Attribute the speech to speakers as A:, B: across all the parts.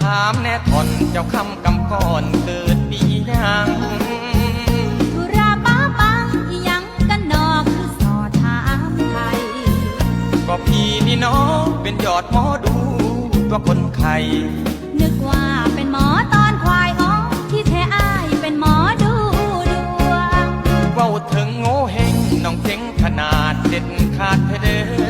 A: ถามแน่ทอนเจ้าคำกำก่อนเกิดปียัง
B: ธุระป้าปังยังกันนอกคือสอถามไทย
A: ก็พี่นี่น้องเป็นยอดหมอดูตัวคนไข้
B: นึกว่าเป็นหมอตอนควายอ๋อที่แท้อายเป็นหมอดูดวง
A: เว้าถึงโง่เฮงน้องเจ๋งขนาดเด็ดขาดเธอเด้อ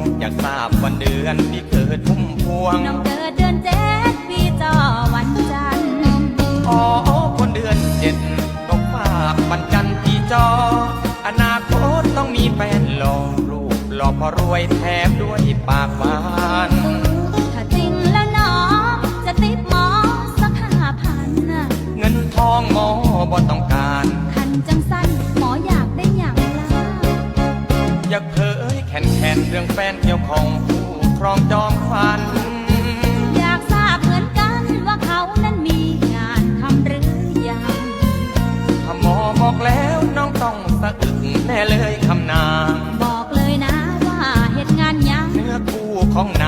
A: งอยากทราบวันเดือนที่เกิดทุ่มพวง
B: น้องเกิดเดือนเจ็ดปีจอวันจันทร์
A: อ๋อคนเดือนเจ็ดตกฝากบันจันทร์ที่จอ อนาคตต้องมีแฟนหล่อรูปหล่อพอรวยแถมด้วยปากหวาน
B: ถ้าจริงแล้วน้องจะติดหมอสักห้าพันน่ะ
A: เงินทองหมอบ่ต้องการ
B: คันจังสั้นหมออยากได้อย่างละ
A: อยากเผย แข่นแข่นเรื่องแฟนเกี่ยวของผู้ครองจองฟัน
B: อยากทราบเหมือนกันว่าเขานั้นมีงานทำหรือยัง
A: ถ้าหมอบอกแล้วน้องต้องสะอึกแน่เลยคำนาง
B: บอกเลยนะว่าเหตุงานยัง
A: เนื้อคู่ของน